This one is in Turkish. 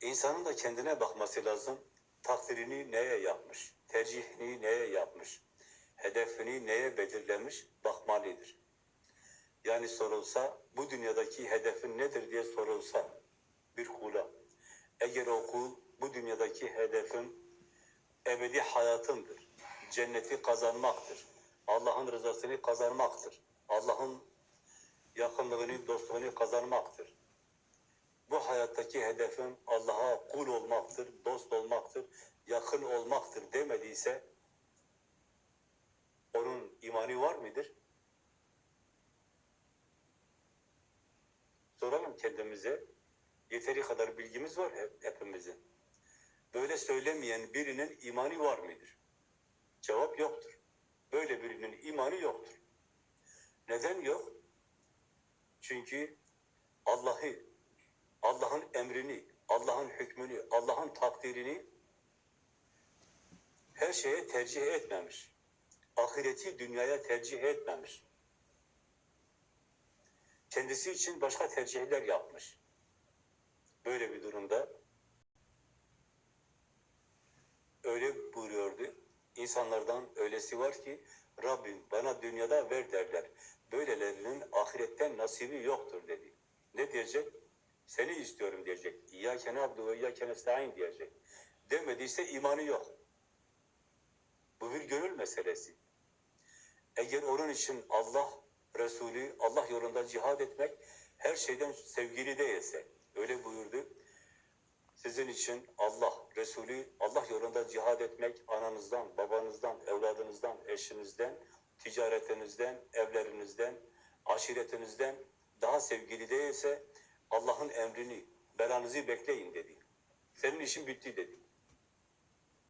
İnsanın da kendine bakması lazım. Takdirini neye yapmış? Tercihini neye yapmış? Hedefini neye belirlemiş? Bakmalıdır. Yani sorulsa, bu dünyadaki hedefin nedir diye sorulsa bir kula. Eğer o kul bu dünyadaki hedefin ebedi hayatındır. Cenneti kazanmaktır. Allah'ın rızasını kazanmaktır. Allah'ın yakınlığını, dostluğunu kazanmaktır. Bu hayattaki hedefim Allah'a kul olmaktır, dost olmaktır, yakın olmaktır demediyse onun imani var mıdır? Soralım kendimize. Yeteri kadar bilgimiz var hep, hepimizin. Böyle söylemeyen birinin imani var mıdır? Cevap yoktur. Böyle birinin imanı yoktur. Neden yok? Çünkü Allah'ı, Allah'ın emrini, Allah'ın hükmünü, Allah'ın takdirini her şeye tercih etmemiş. Ahireti dünyaya tercih etmemiş. Kendisi için başka tercihler yapmış. Böyle bir durumda öyle buyuruyordu. İnsanlardan öylesi var ki Rabbim bana dünyada ver derler. Böylelerinin ahiretten nasibi yoktur dedi. Ne diyecek? Seni istiyorum diyecek. İyyâke na'budu ve iyyâke nestaîn diyecek. Demediyse imanı yok. Bu bir gönül meselesi. Eğer onun için Allah, Resulü, Allah yolunda cihad etmek her şeyden sevgili değilse, öyle buyurdu. Sizin için Allah, Resulü, Allah yolunda cihad etmek ananızdan, babanızdan, evladınızdan, eşinizden, ticaretinizden, evlerinizden, aşiretinizden daha sevgili değilse Allah'ın emrini, belanızı bekleyin dedi. Senin işin bitti dedi.